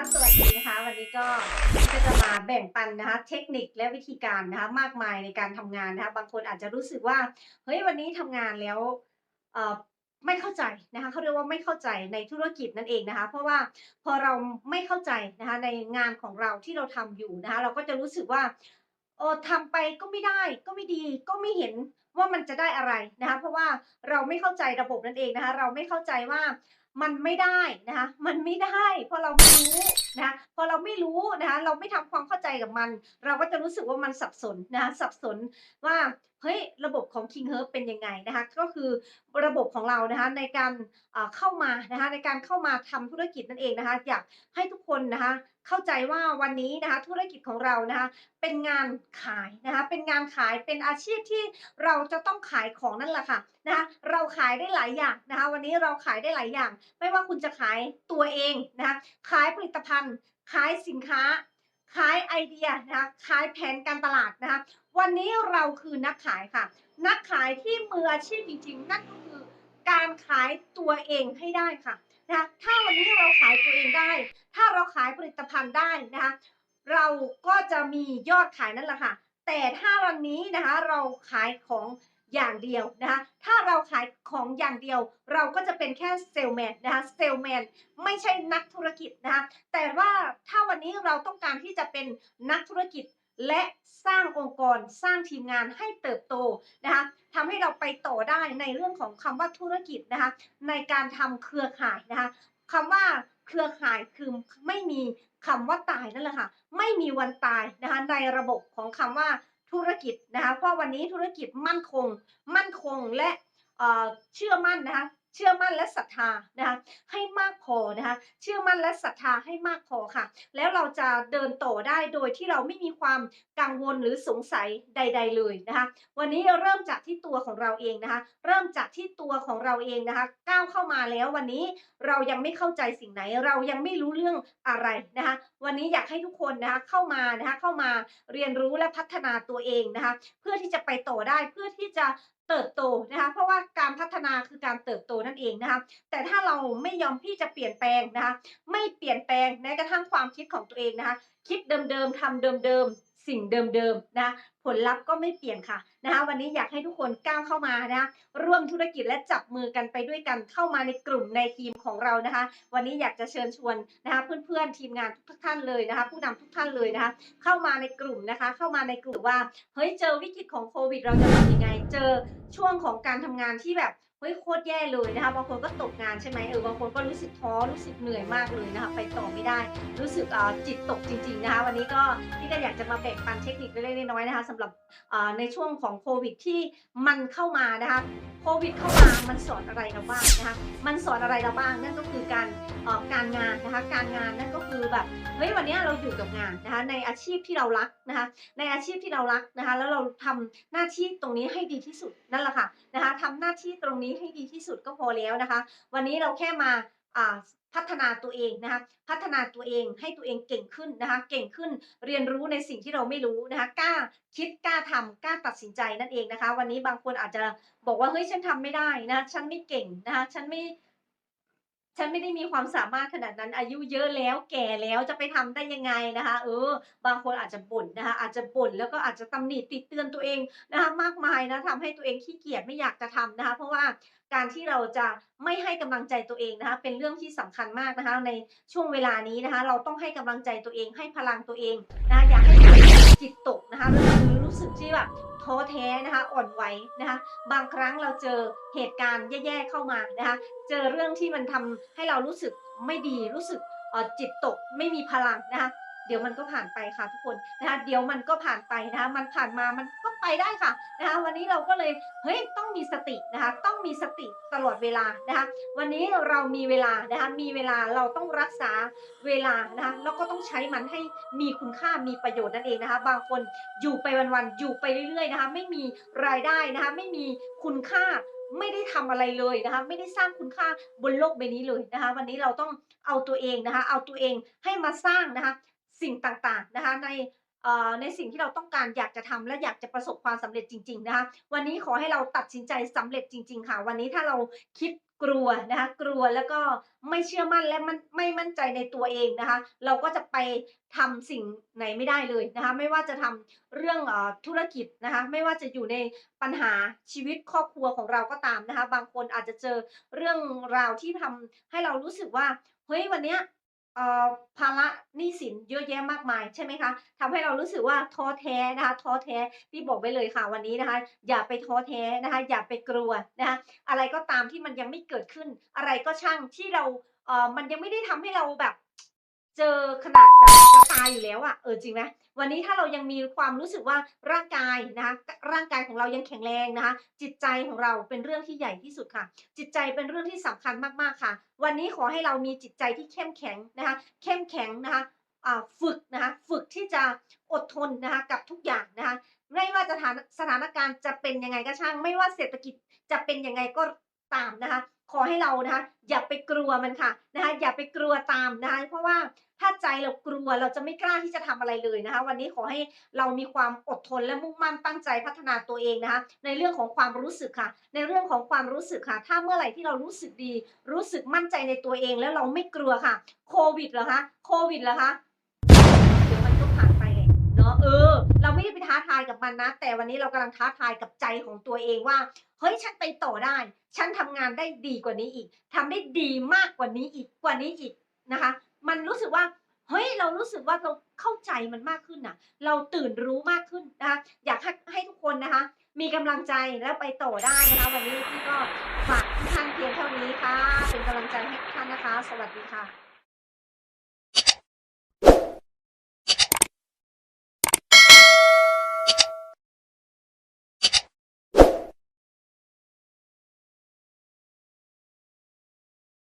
สวัสดีนะคะ วันนี้ก็ก็จะมาแบ่งปันนะคะ เทคนิคและวิธีการนะคะ มากมายในการทำงานนะคะ บางคนอาจจะรู้สึกว่า เฮ้ย วันนี้ทำงานแล้วเอ่อไม่เข้าใจนะคะเขาเรียกว่าไม่เข้าใจในธุรกิจนั่นเองนะคะ เพราะว่าพอเราไม่เข้าใจนะคะในงานของเราที่เราทำอยู่นะคะ เราก็จะรู้สึกว่าเออทำไปก็ไม่ได้ก็ไม่ดีก็ไม่เห็นว่ามันจะได้อะไรนะคะ เพราะว่าเราไม่เข้าใจระบบนั่นเองนะคะ เราไม่เข้าใจว่า มันไม่ได้นะคะมันไม่ได้เพราะเราไม่รู้นะคะพอเราไม่รู้นะคะเราไม่ทำความเข้าใจกับมัน เราก็จะรู้สึกว่ามันสับสนนะคะสับสนว่าเฮ้ย ของ King Herb เป็นยังไงนะคะก็คือระบบของเรานะคะในการเข้ามานะคะในการเข้ามาทำธุรกิจนั่นเองนะคะอยากให้ทุกคนนะคะเข้าใจว่าวันนี้นะคะธุรกิจของเรานะคะเป็นงานขายนะคะเป็นงานขายเป็นอาชีพที่เราจะต้องขายของนั่นแหละค่ะนะคะเราขายได้หลายอย่างนะคะวันนี้เราขายได้หลายอย่าง ไม่ว่าคุณจะขายตัวเองนะคะขายผลิตภัณฑ์ ขายสินค้า ขายไอเดียนะคะขายแผนการตลาดนะคะวันนี้เราคือนักขายค่ะ นักขายที่มืออาชีพจริงๆ นั่นก็คือการขายตัวเองให้ได้ค่ะนะถ้าวันนี้เราขายตัวเองได้ ถ้าเราขายผลิตภัณฑ์ได้นะคะเราก็จะมียอดขายนั่นแหละค่ะ แต่ถ้าวันนี้นะคะเราขายของ อย่างเดียวนะคะ ถ้าเราขายของอย่างเดียว เราก็จะเป็นแค่เซลแมนนะคะ เซลแมนไม่ใช่นักธุรกิจนะคะ แต่ว่าถ้าวันนี้เราต้องการที่จะเป็นนักธุรกิจและสร้างองค์กรสร้างทีมงานให้เติบโตนะคะทำให้เราไปต่อได้ในเรื่องของคำว่าธุรกิจนะคะ ในการทำเครือข่ายนะคะคำว่าเครือข่ายคือไม่มีคำว่าตายนั่นแหละค่ะ ไม่มีวันตายนะคะในระบบของคำว่า ธุรกิจนะคะเพราะวันนี้ธุรกิจมั่นคง มั่นคงและเชื่อมั่นนะคะ เชื่อมั่นและศรัทธานะคะให้มากพอนะคะเชื่อมั่นและศรัทธาให้มากพอค่ะ แล้วเราจะเดินต่อได้โดยที่เราไม่มีความกังวลหรือสงสัยใด ๆ เลยนะคะ วันนี้เริ่มจากที่ตัวของเราเองนะคะ เริ่มจากที่ตัวของเราเองนะคะ ก้าวเข้ามาแล้ววันนี้เรายังไม่เข้าใจสิ่งไหน เรายังไม่รู้เรื่องอะไรนะคะ วันนี้อยากให้ทุกคนนะคะเข้ามานะคะเข้ามาเรียนรู้และพัฒนาตัวเองนะคะ เพื่อที่จะไปต่อได้เพื่อที่จะ เติบโตนะคะเพราะว่าการพัฒนาคือการเติบโตนั่นเองนะคะแต่ถ้าเราไม่ยอมที่จะเปลี่ยนแปลงนะคะไม่เปลี่ยนแปลงแม้กระทั่งความคิดของตัวเองนะคะคิดเดิมๆทำเดิมๆ สิ่งเดิมๆนะผลลัพธ์ก็ไม่เปลี่ยนค่ะนะคะวันนี้อยากให้ทุกคนก้าวเข้ามานะร่วมธุรกิจและจับมือกันไปด้วยกันเข้ามาในกลุ่มในทีมของเรานะคะ วันนี้อยากจะเชิญชวนนะคะเพื่อนๆทีมงานทุกท่านเลยนะคะ ผู้นำทุกท่านเลยนะคะเข้ามาในกลุ่มนะคะ เข้ามาในกลุ่มว่าเฮ้ยเจอวิกฤตของโควิด เราจะทำยังไงเจอช่วงของการทำงานที่แบบ เฮ้ยโคตรแย่เลยนะคะบางคนก็ตกงานใช่ไหมเออบางคนก็รู้สึกท้อรู้สึกเหนื่อยมากเลยนะคะไปต่อไม่ได้ รู้สึกอ่าจิตตกจริงๆนะคะวันนี้ก็พี่ก็อยากจะมาแบ่งปันเทคนิคเล็กๆน้อยๆนะคะสำหรับอ่าในช่วงของโควิดที่มันเข้ามานะคะโควิดเข้ามามันสอนอะไรเราบ้างนะคะมันสอนอะไรเราบ้างนั่นก็คือการอ่อการงานนะคะการงานนั่นก็คือแบบเฮ้ยวันนี้เราอยู่กับงานนะคะในอาชีพที่เรารักนะคะในอาชีพที่เรารักนะคะแล้วเราทำหน้าที่ตรงนี้ให้ดีที่สุดนั่นแหละค่ะนะคะทำหน้าที่ตรงนี้ให้ดีที่สุดก็พอแล้วนะคะ วันนี้เราแค่มาพัฒนาตัวเองนะคะพัฒนาตัวเองให้ตัวเองเก่งขึ้นนะคะเก่งขึ้นเรียนรู้ในสิ่งที่เราไม่รู้นะคะกล้าคิดกล้าทำกล้าตัดสินใจนั่นเองนะคะ วันนี้บางคนอาจจะบอกว่าเฮ้ยฉันทำไม่ได้นะฉันไม่เก่งนะคะฉันไม่ ฉันไม่ได้มีความสามารถขนาดนั้นอายุเยอะแล้วแก่แล้วจะไปทำได้ยังไงนะคะ เออ บางคนอาจจะบ่นนะคะ อาจจะบ่นแล้วก็อาจจะตำหนิติเตือนตัวเองนะคะ มากมายนะทำให้ตัวเองขี้เกียจไม่อยากจะทำนะคะ เพราะว่าการที่เราจะไม่ให้กำลังใจตัวเองนะคะ เป็นเรื่องที่สำคัญมากนะคะ ในช่วงเวลานี้นะคะ เราต้องให้กำลังใจตัวเองให้พลังตัวเองนะคะอย่าให้จิตตกนะคะหรือ รู้สึกที่แบบท้อแท้นะคะอ่อนไหวนะคะบางครั้งเราเจอเหตุการณ์แย่ๆเข้ามานะคะเจอเรื่องที่มันทำให้เรารู้สึกไม่ดีรู้สึกจิตตกไม่มีพลังนะคะเดี๋ยวมันก็ผ่านไปค่ะทุกคนนะคะเดี๋ยวมันก็ผ่านไปนะคะมันผ่านมามัน ไปได้ค่ะนะคะวันนี้เราก็เลยเฮ้ยต้องมีสตินะคะต้องมีสติตลอดเวลานะคะวันนี้เรามีเวลานะคะมีเวลาเราต้องรักษาเวลานะคะแล้วก็ต้องใช้มันให้มีคุณค่ามีประโยชน์นั่นเองนะคะบางคนอยู่ไปวันๆอยู่ไปเรื่อยๆนะคะไม่มีรายได้นะคะไม่มีคุณค่าไม่ได้ทำอะไรเลยนะคะไม่ได้สร้างคุณค่าบนโลกใบนี้เลยนะคะวันนี้เราต้องเอาตัวเองนะคะเอาตัวเองให้มาสร้างนะคะสิ่งต่างๆนะคะใน ในสิ่งที่เราต้องการอยากจะทำและอยากจะประสบความสำเร็จจริง ๆ นะคะ วันนี้ขอให้เราตัดสินใจสำเร็จจริง ๆ ค่ะ วันนี้ถ้าเราคิดกลัวนะคะ กลัวแล้วก็ไม่เชื่อมั่นและมันไม่มั่นใจในตัวเองนะคะ เราก็จะไปทำสิ่งไหนไม่ได้เลยนะคะ ไม่ว่าจะทำเรื่องอธุรกิจนะคะ ไม่ว่าจะอยู่ในปัญหาชีวิตครอบครัวของเราก็ตามนะคะ บางคนอาจจะเจอเรื่องราวที่ทำให้เรารู้สึกว่าเฮ้ยวันเนี้ย ภาระหนี้สินเยอะแยะมากมายใช่ไหมคะทำให้เรารู้สึกว่าท้อแท้นะคะท้อแท้พี่บอกไว้เลยค่ะวันนี้นะคะ อย่าไปท้อแท้นะคะ อย่าไปกลัวนะคะอะไรก็ตามที่มันยังไม่เกิดขึ้น อะไรก็ช่างที่เราเออมันยังไม่ได้ทำให้เราแบบ เจอขนาดแบบจะตายอยู่แล้วอะเออจริงไหมวันนี้ถ้าเรายังมีความรู้สึกว่าร่างกายนะคะร่างกายของเรายังแข็งแรงนะคะ จิตใจของเราเป็นเรื่องที่ใหญ่ที่สุดค่ะ จิตใจเป็นเรื่องที่สำคัญมากๆค่ะ วันนี้ขอให้เรามีจิตใจที่เข้มแข็งนะคะเข้มแข็งนะคะฝึกนะคะฝึกที่จะอดทนนะคะกับทุกอย่างนะคะไม่ว่าจะสถานสถานการณ์จะเป็นยังไงก็ช่าง ไม่ว่าเศรษฐกิจจะเป็นยังไงก็ตามนะคะ ขอให้เรานะคะอย่าไปกลัวมันค่ะนะคะอย่าไปกลัวตามนะคะเพราะว่าถ้าใจเรากลัวเราจะไม่กล้าที่จะทำอะไรเลยนะคะ วันนี้ขอให้เรามีความอดทนและมุ่งมั่นตั้งใจพัฒนาตัวเองนะคะในเรื่องของความรู้สึกค่ะ ในเรื่องของความรู้สึกค่ะ ถ้าเมื่อไหร่ที่เรารู้สึกดี รู้สึกมั่นใจในตัวเองแล้วเราไม่กลัวค่ะโควิดเหรอคะโควิดเหรอคะเดี๋ยวมันก็ผ่านันนะ แต่วันนี้เรากำลังท้าทายกับใจของตัวเองว่า เฮ้ยฉันไปต่อได้ ฉันทำงานได้ดีกว่านี้อีกทำได้ดีมากกว่านี้อีกกว่านี้อีกนะคะ มันรู้สึกว่าเฮ้ยเรารู้สึกว่าเราเข้าใจมันมากขึ้นน่ะเราตื่นรู้มากขึ้นนะคะอยากให้ให้ทุกคนนะคะ มีกำลังใจแล้วไปต่อได้นะคะ วันนี้พี่ก็ฝากทุกท่านเพียงเท่านี้ค่ะ เป็นกำลังใจให้ทุกท่านนะคะ สวัสดีค่ะ